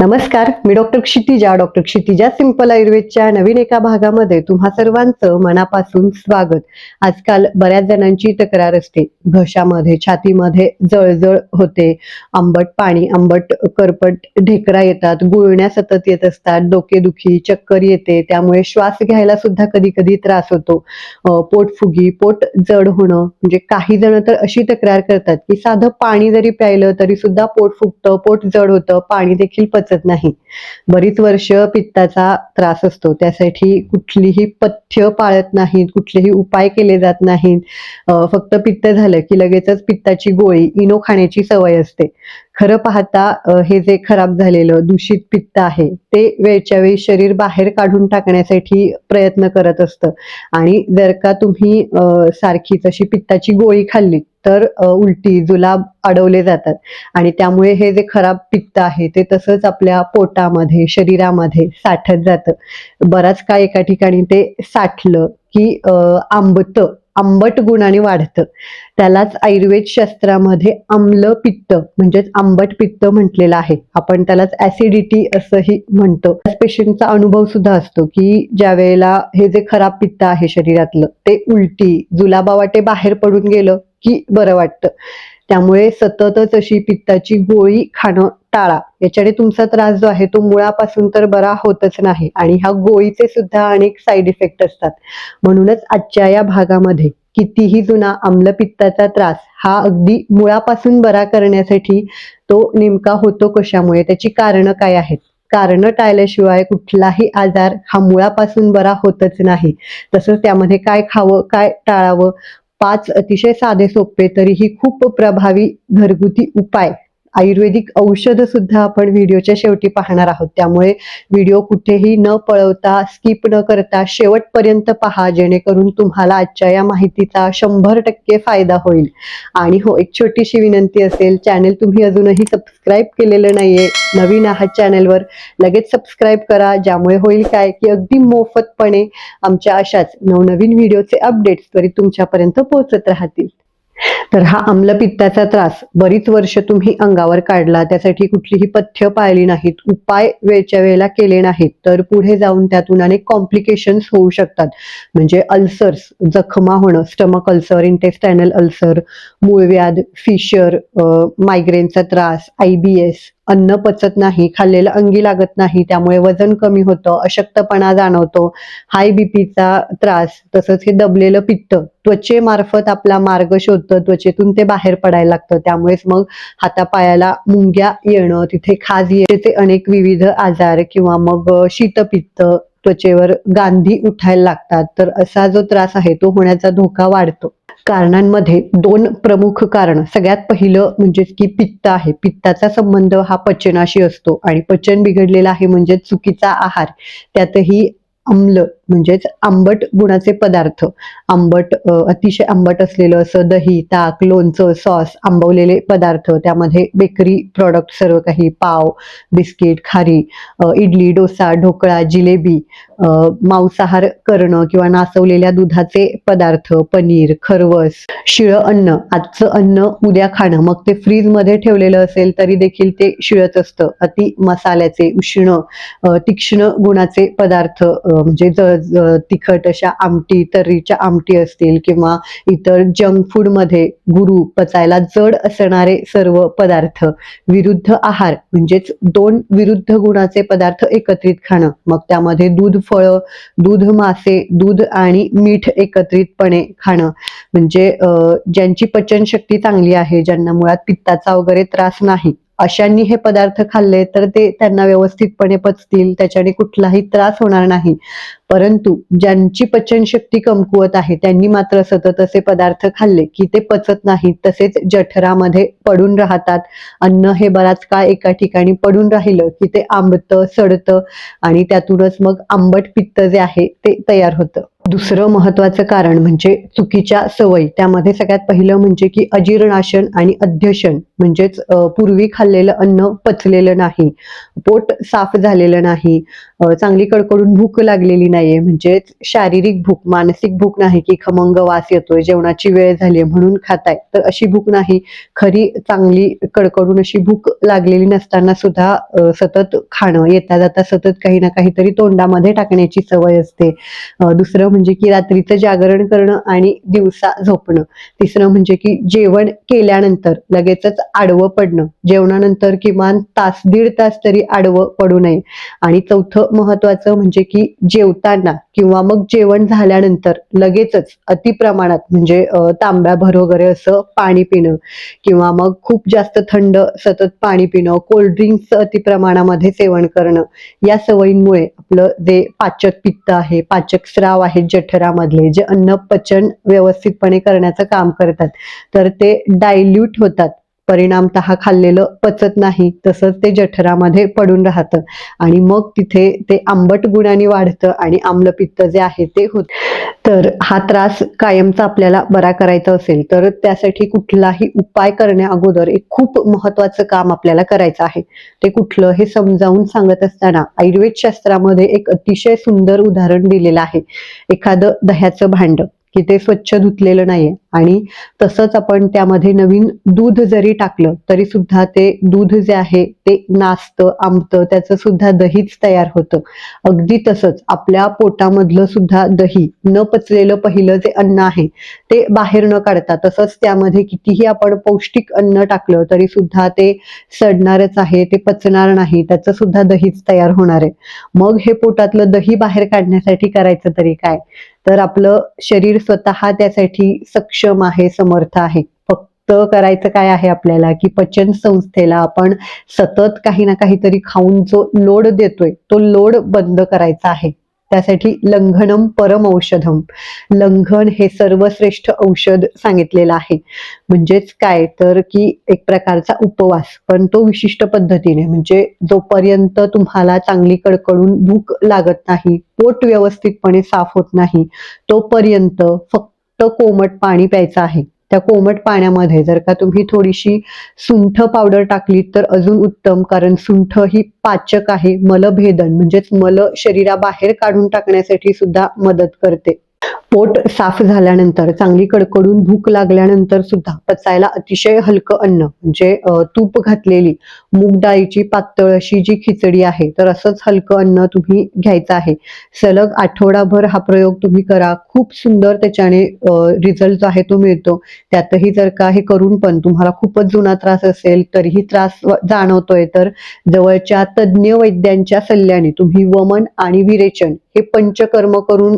नमस्कार मी doctor Kshitija. Doctor Kshitija simple आयुर्वेदच्या नवीन एका भागामध्ये तुम्हा सर्वांचं मनापासून स्वागत. आजकाल बऱ्याच जणांची तक्रार असते. घशामध्ये छातीमध्ये जळजळ होते. आंबट पाणी आंबट करपट ढेकरा येतात. गुळण्या सतत येत असतात. डोकेदुखी चक्कर येते. त्यामुळे श्वास घ्यायला सुद्धा कधी कधी त्रास होतो. पोटफुगी पोट जड होणं म्हणजे काही जण तर अशी तक्रार करतात की साधं पाणी जरी प्यायलं तरी सुद्धा पोट फुगतं पोट जड होतं पाणी देखील पच पचत नाही. बरीच वर्ष पित्ताचा त्रास असतो. त्यासाठी कुठलीही पथ्य पाळत नाहीत कुठलेही उपाय केले जात नाहीत. फक्त पित्त झालं की लगेचच पित्ताची गोळी इनो खाण्याची सवय असते. खरं पाहता हे जे खराब झालेलं दूषित पित्त आहे ते वेळच्या वेळी शरीर बाहेर काढून टाकण्यासाठी प्रयत्न करत असतं. आणि जर का तुम्ही सारखीच अशी पित्ताची गोळी खाल्ली तर उलटी जुलाब अडवले जातात. आणि त्यामुळे हे जे खराब पित्त आहे ते तसंच आपल्या पोटामध्ये शरीरामध्ये साठत जातं. बराच काळ एका ठिकाणी ते साठलं की आंबतं. आंबट गुणाने वाढतं. त्यालाच आयुर्वेद शास्त्रामध्ये आम्ल पित्त म्हणजेच आंबट पित्त म्हटलेलं आहे. आपण त्यालाच ऍसिडिटी असंही म्हणतो. पेशंटचा अनुभव सुद्धा असतो की ज्या वेळेला हे जे खराब पित्त आहे शरीरातलं ते उलटी जुलाबावाटे बाहेर पडून गेलं की बरं वाटतं. त्यामुळे सततच अशी पित्ताची गोळी खाणं टाळा. याच्याने तुमचा त्रास जो आहे तो मुळापासून तर बरा होतच नाही आणि ह्या गोळीचे सुद्धा अनेक साईड इफेक्ट असतात. म्हणूनच आजच्या या भागामध्ये कितीही जुना आम्लपित्ताचा त्रास हा अगदी मुळापासून बरा करण्यासाठी तो नेमका होतो कशामुळे? त्याची कारणं काय आहेत? कारणं टाळल्याशिवाय कुठलाही आजार हा मुळापासून बरा होतच नाही. तसंच त्यामध्ये काय खावं काय टाळावं? पाच अतिशय साधे सोपे तरीही खूप प्रभावी घरगुती उपाय. आयुर्वेदिक औषध सुद्धा आपण व्हिडिओच्या शेवटी पाहणार आहोत. त्यामुळे व्हिडिओ कुठेही न पळवता स्किप न करता शेवटपर्यंत पहा जेणेकरून तुम्हाला आजच्या या माहितीचा शंभर टक्के फायदा होईल. आणि हो एक छोटीशी विनंती असेल चॅनेल तुम्ही अजूनही सबस्क्राईब केलेलं नाहीये नवीन आहात चॅनेलवर लगेच सबस्क्राईब करा ज्यामुळे होईल काय की अगदी मोफतपणे आमच्या अशाच नवनवीन व्हिडिओचे अपडेट्स त्वरित तुमच्यापर्यंत पोहोचत राहतील. तर हा आम्लपित्ताचा त्रास. बरीच वर्ष तुम्ही अंगावर काढला त्यासाठी कुठलीही पथ्य पाळली नाहीत उपाय वेळच्या वेळेला केले नाहीत तर पुढे जाऊन त्यातून अनेक कॉम्प्लिकेशन्स होऊ शकतात. म्हणजे अल्सर्स जखमा होणं स्टमक अल्सर इंटेस्टायनल अल्सर मूळव्याध फिशर मायग्रेनचा त्रास आय बी एस अन्न पचत नाही खाल्लेलं अंगी लागत नाही त्यामुळे वजन कमी होतं अशक्तपणा जाणवतो हाय बीपीचा त्रास तसंच हे दबलेलं पित्त त्वचेमार्फत आपला मार्ग शोधतं त्वचेतून ते बाहेर पडायला लागतं त्यामुळेच मग हातापायाला मुंग्या येणं तिथे खाज येण्याचे अनेक विविध आजार किंवा मग शीतपित्त त्वचेवर गांधी उठायला लागतात. तर असा जो त्रास आहे तो होण्याचा धोका वाढतो. कारणांमध्ये दोन प्रमुख कारण. सगळ्यात पहिलं म्हणजे की पित्त आहे. पित्ताचा संबंध हा पचनाशी असतो आणि पचन बिघडलेला आहे म्हणजे चुकीचा आहार. त्यातही आम्ल म्हणजेच आंबट गुणाचे पदार्थ. आंबट अतिशय आंबट असलेलं असं दही ताक लोणचं सॉस आंबवलेले पदार्थ. त्यामध्ये बेकरी प्रॉडक्ट सर्व काही पाव बिस्किट खारी इडली डोसा ढोकळा जिलेबी मांसाहार करणं किंवा नासवलेल्या दुधाचे पदार्थ पनीर खरवस शिळं अन्न आजचं अन्न उद्या खाणं. मग ते फ्रीजमध्ये ठेवलेलं असेल तरी देखील ते शिळत असतं. अति मसाल्याचे उष्ण तीक्ष्ण गुणाचे पदार्थ म्हणजे ज- तिखट अशा आमटी तर्रीच्या आमटी असतील किंवा इतर जंक फूडमध्ये गुरु पचायला जड असणारे सर्व पदार्थ विरुद्ध आहार म्हणजेच दोन विरुद्ध गुणाचे पदार्थ एकत्रित खाणं. मग त्यामध्ये दूध फळं दूध मासे दूध आणि मीठ एकत्रितपणे खाणं. म्हणजे ज्यांची पचनशक्ती चांगली आहे ज्यांना मुळात पित्ताचा वगैरे त्रास नाही अशांनी हे पदार्थ खाल्ले तर ते त्यांना व्यवस्थितपणे पचतील त्याच्याने कुठलाही त्रास होणार नाही. परंतु ज्यांची पचनशक्ती कमकुवत आहे त्यांनी मात्र सतत असे पदार्थ खाल्ले की ते पचत नाहीत तसेच जठरामध्ये पडून राहतात. अन्न हे बराच काळ एका ठिकाणी पडून राहिलं की ते आंबतं सडतं आणि त्यातूनच मग आंबट पित्त जे आहे ते तयार होतं. दुसरं महत्वाचं कारण म्हणजे चुकीच्या सवयी. त्यामध्ये सगळ्यात पहिलं म्हणजे की अजीर्णाशन आणि अध्यशन. म्हणजेच पूर्वी खाल्लेलं अन्न पचलेलं नाही. पोट साफ झालेलं नाही. चांगली कडकडून भूक लागलेली नाहीये. म्हणजेच शारीरिक भूक मानसिक भूक नाही की खमंग वास येतोय जेवणाची वेळ झाली म्हणून खाताय. तर अशी भूक नाही. खरी चांगली कडकडून अशी भूक लागलेली नसताना सुद्धा सतत खाणं येता जाता सतत काही ना काहीतरी तोंडामध्ये टाकण्याची सवय असते. दुसरं म्हणजे की रात्रीचं जागरण करणं आणि दिवसा झोपणं. तिसरं म्हणजे की जेवण केल्यानंतर लगेचच आडवं पडणं. जेवणानंतर किमान तास दीड तास तरी आडवं पडू नये. आणि चौथं महत्वाचं म्हणजे की जेवताना किंवा मग जेवण झाल्यानंतर लगेचच अति प्रमाणात म्हणजे तांब्या तांब्याभर वगैरे असं पाणी पिणं किंवा मग खूप जास्त थंड सतत पाणी पिणं कोल्ड्रिंक्स अति प्रमाणामध्ये सेवन करणं या सवयींमुळे आपलं जे पाचक पित्त आहे पाचक स्राव आहेत जठरामधले जे अन्न पचन व्यवस्थितपणे करण्याचं काम करतात तर ते डायल्यूट होतात. परिणामतः खाल्लेलं पचत नाही तसंच ते जठरामध्ये पडून राहतं. आणि मग तिथे ते आंबट गुणाने वाढतं आणि आम्लपित्त जे आहे ते होत. तर हा त्रास कायमचा आपल्याला बरा करायचा असेल तर त्यासाठी कुठलाही उपाय करण्या अगोदर एक खूप महत्वाचं काम आपल्याला करायचं आहे. ते कुठलं हे समजावून सांगत असताना आयुर्वेद शास्त्रामध्ये एक अतिशय सुंदर उदाहरण दिलेलं आहे. एखादं दह्याचं भांड. की ते स्वच्छ धुतलेलं नाहीये. आणि तसंच आपण त्यामध्ये नवीन दूध जरी टाकलं तरी सुद्धा ते दूध जे आहे ते नासतं आंबतं त्याचं सुद्धा दहीच तयार होतं. अगदी तसंच आपल्या पोटामधलं सुद्धा दही न पचलेलं पहिलं जे अन्न आहे ते बाहेर न काढता तसंच त्यामध्ये कितीही आपण पौष्टिक अन्न टाकलं तरी सुद्धा ते सडणारच आहे ते पचणार नाही त्याचं सुद्धा दहीच तयार होणार आहे. मग हे पोटातलं दही बाहेर काढण्यासाठी करायचं तरी काय? तर आपलं शरीर स्वतः त्यासाठी सक्षम आहे समर्थ आहे. फक्त करायचं काय आहे आपल्याला की पचन संस्थेला आपण सतत काही ना काहीतरी खाऊन जो लोड देतोय तो लोड बंद करायचा आहे. त्यासाठी लंघनम परम औषधम. लंघन हे सर्वश्रेष्ठ औषध सांगितलेलं आहे. म्हणजेच काय? तर की एक प्रकारचा उपवास. पण तो विशिष्ट पद्धतीने म्हणजे जोपर्यंत तुम्हाला चांगली कडकडून भूक लागत नाही पोट व्यवस्थितपणे साफ होत नाही तोपर्यंत फक्त कोमट पाणी प्यायचं आहे. त्या कोमट पाण्यामध्ये जर का तुम्ही थोडीशी सुंठ पावडर टाकली तर अजून उत्तम कारण सुंठ ही पाचक आहे मलभेदन म्हणजेच मल शरीराबाहेर काढून टाकण्यासाठी सुद्धा मदत करते. पोट साफ झाल्यानंतर चांगली कडकडून भूक लागल्यानंतर सुद्धा पचायला अतिशय हलकं अन्न म्हणजे तूप घातलेली मूग डाळीची पातळ अशी जी खिचडी आहे तर असंच हलकं अन्न तुम्ही घ्यायचं आहे. सलग आठवडाभर हा प्रयोग तुम्ही करा. खूप सुंदर त्याच्याने रिझल्ट जो आहे तो मिळतो. त्यातही जर का हे करून पण तुम्हाला खूपच जुना त्रास असेल तरीही त्रास जाणवतोय तर जवळच्या तज्ज्ञ वैद्यांच्या सल्ल्याने तुम्ही वमन आणि विरेचन हे पंचकर्म करून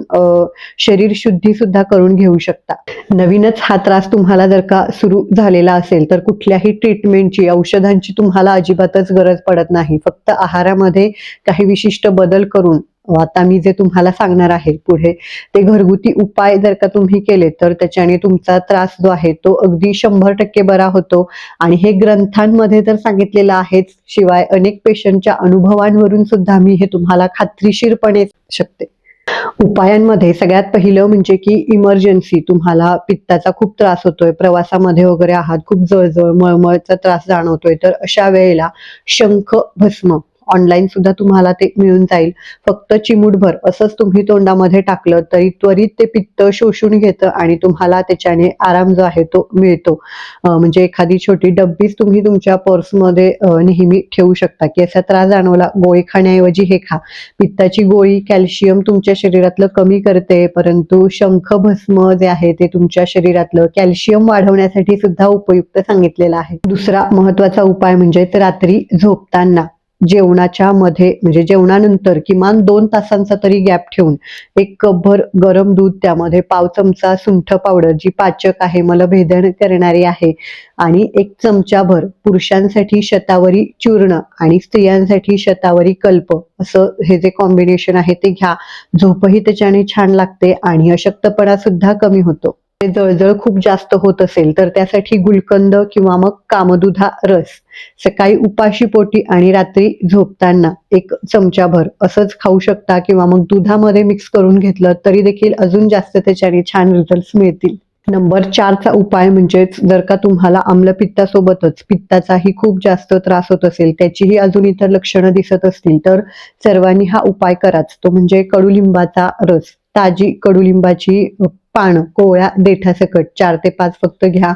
शरीर शुद्धी सुद्धा करून घेऊ शकता. नवीनच हा त्रास तुम्हाला जर का सुरू झालेला असेल तर कुठल्याही ट्रीटमेंटची औषधांची तुम्हाला अजिबातच गरज पडत नाही. फक्त आहारामध्ये काही विशिष्ट बदल करून आता मी जे तुम्हाला सांगणार आहे पुढे ते घरगुती उपाय जर का तुम्ही केले तर त्याच्याने तुमचा त्रास जो आहे तो अगदी शंभर टक्के बरा होतो. आणि हे ग्रंथांमध्ये तर सांगितलेलं आहेच शिवाय अनेक पेशंटच्या अनुभवांवरून सुद्धा मी हे तुम्हाला खात्रीशीरपणे शकते. उपायांमध्ये सगळ्यात पहिलं म्हणजे की इमर्जन्सी तुम्हाला पित्ताचा खूप त्रास होतोय प्रवासामध्ये वगैरे आहात खूप जळजळ मळमळचा त्रास जाणवतोय तर अशा वेळेला शंख भस्म ऑनलाईन सुद्धा तुम्हाला ते मिळून जाईल. फक्त चिमूटभर असंच तुम्ही तोंडामध्ये टाकलं तरी त्वरित ते पित्त शोषून घेतं आणि तुम्हाला त्याच्याने आराम जो आहे तो मिळतो. म्हणजे एखादी छोटी डब्बीच तुम्ही तुमच्या पर्समध्ये नेहमी ठेवू शकता की असा त्रास जाणवला गोळी खाण्याऐवजी हे खा. पित्ताची गोळी कॅल्शियम तुमच्या शरीरातलं कमी करते परंतु शंख भस्म जे आहे ते तुमच्या शरीरातलं कॅल्शियम वाढवण्यासाठी सुद्धा उपयुक्त सांगितलेलं आहे. दुसरा महत्त्वाचा उपाय म्हणजे रात्री झोपताना. जेवणाच्या मध्ये म्हणजे जेवणानंतर किमान दोन तासांचा तरी गॅप ठेवून एक कपभर गरम दूध त्यामध्ये पाव चमचा सुंठ पावडर जी पाचक आहे मलभेदन करणारी आहे आणि एक चमचाभर पुरुषांसाठी शतावरी चूर्ण आणि स्त्रियांसाठी शतावरी कल्प असं हे जे कॉम्बिनेशन आहे ते घ्या. झोपही त्याच्याने छान लागते आणि अशक्तपणा सुद्धा कमी होतो. जळजळ खूप जास्त होत असेल तर त्यासाठी गुलकंद किंवा मग कामदुधा रस. सकाळी उपाशी पोटी आणि रात्री झोपताना एक चमचाभर असंच खाऊ शकता किंवा मग दुधामध्ये मिक्स करून घेतलं तरी देखील अजून जास्त त्याच्याने छान रिझल्ट मिळतील. नंबर चारचा उपाय म्हणजेच जर का तुम्हाला आम्लपित्तासोबतच पित्ताचाही खूप जास्त त्रास होत असेल त्याचीही अजून इतर लक्षणं दिसत असतील तर सर्वांनी हा उपाय कराच. तो म्हणजे कडुलिंबाचा रस. ताजी कडुलिंबाची पानं कोवळ्या देठासकट चार ते पाच फक्त घ्या.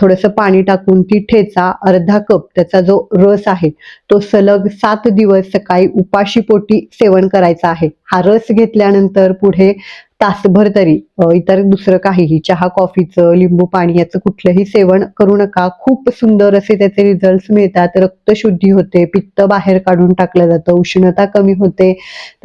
थोडंसं पाणी टाकून ती ठेचा अर्धा कप त्याचा जो रस आहे तो सलग सात दिवस सकाळी उपाशी पोटी सेवन करायचा आहे. हा रस घेतल्यानंतर पुढे तासभर तरी इतर दुसरं काहीही चहा कॉफीचं लिंबू पाणी याचं कुठलंही सेवन करू नका. खूप सुंदर असे त्याचे रिझल्ट मिळतात. रक्तशुद्धी होते पित्त बाहेर काढून टाकलं जातं उष्णता कमी होते.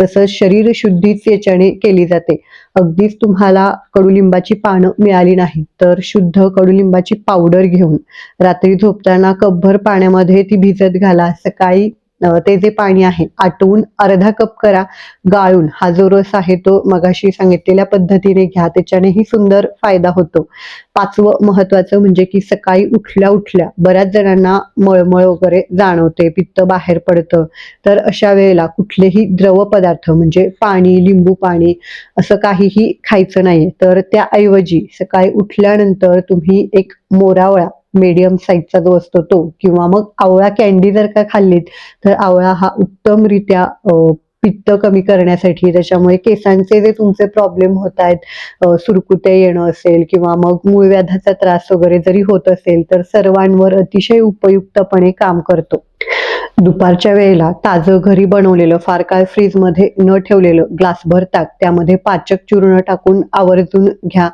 तसंच शरीर शुद्धीच याच्याने केली जाते. अगदीच तुम्हाला कडुलिंबाची पानं मिळाली नाही तर शुद्ध कडुलिंबाची पावडर घेऊन रात्री झोपताना कपभर पाण्यामध्ये ती भिजत घाला. सकाळी ते जे पाणी आहे आटवून अर्धा कप करा. गाळून हा जो रस आहे तो मगाशी सांगितलेल्या पद्धतीने घ्या. त्याच्यानेही सुंदर फायदा होतो. पाचवं महत्वाचं म्हणजे की सकाळी उठल्या उठल्या बऱ्याच जणांना मळमळ वगैरे जाणवते पित्त बाहेर पडतं. तर अशा वेळेला कुठलेही द्रव पदार्थ म्हणजे पाणी लिंबू पाणी असं काहीही खायचं नाही तर त्याऐवजी सकाळी उठल्यानंतर तुम्ही एक मोरावळा मीडियम साईजचा जो असतो तो किंवा मग आवळा कॅन्डी जर का खाल्लीत तर आवळा हा उत्तमरित्या पित्त कमी करण्यासाठी त्याच्यामुळे केसांचे जे तुमचे प्रॉब्लेम होत आहेत सुरकुते येणं असेल किंवा मग मूळव्याधाचा त्रास वगैरे जरी होत असेल तर सर्वांवर अतिशय उपयुक्तपणे काम करतो. दुपारच्या वेळेला ताजं घरी बनवलेलं फार काळ फ्रीजमध्ये न ठेवलेलं ग्लासभर ताक त्यामध्ये पाचक चूर्ण टाकून आवर्जून घ्या.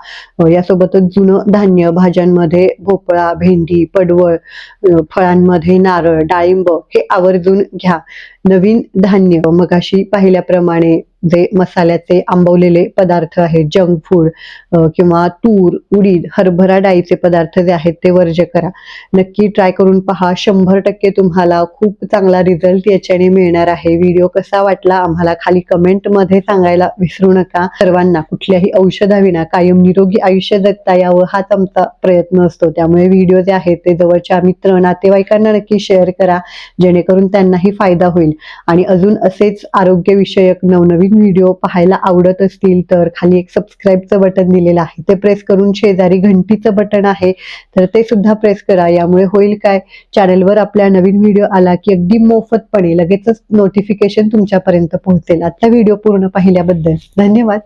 यासोबतच जुनं धान्य भाज्यांमध्ये भोपळा भेंडी पडवळ फळांमध्ये नारळ डाळिंब हे आवर्जून घ्या. नवीन धान्य मगाशी पाहिल्याप्रमाणे जे मसाल्याचे आंबवलेले पदार्थ आहेत जंक फूड किंवा तूर उडीद हरभरा डाळीचे पदार्थ जे आहेत ते वर्ज्य करा. नक्की ट्राय करून पहा. शंभर टक्के तुम्हाला खूप चांगला रिझल्ट याच्याने मिळणार आहे. व्हिडिओ कसा वाटला आम्हाला खाली कमेंटमध्ये सांगायला विसरू नका. सर्वांना कुठल्याही औषधाविना कायम निरोगी आयुष्य जगता यावं हाच आमचा प्रयत्न असतो. त्यामुळे व्हिडिओ जे आहेत ते जवळच्या मित्र नातेवाईकांना नक्की शेअर करा. जेणेकरून त्यांनाही फायदा होईल. आणि अजून असेच आरोग्यविषयक नवनवीन व्हिडिओ पाहायला आवडत असतील तर खाली एक सबस्क्राईबचं बटन दिलेलं आहे. ते प्रेस करून शेजारी घंटीचं बटन आहे तर ते सुद्धा प्रेस करा. यामुळे होईल काय? चॅनलवर आपल्या नवीन व्हिडिओ आला की अगदी मोफतपणे लगेचच नोटिफिकेशन तुमच्यापर्यंत पोहोचेल. आजचा व्हिडिओ पूर्ण पाहिल्याबद्दल धन्यवाद.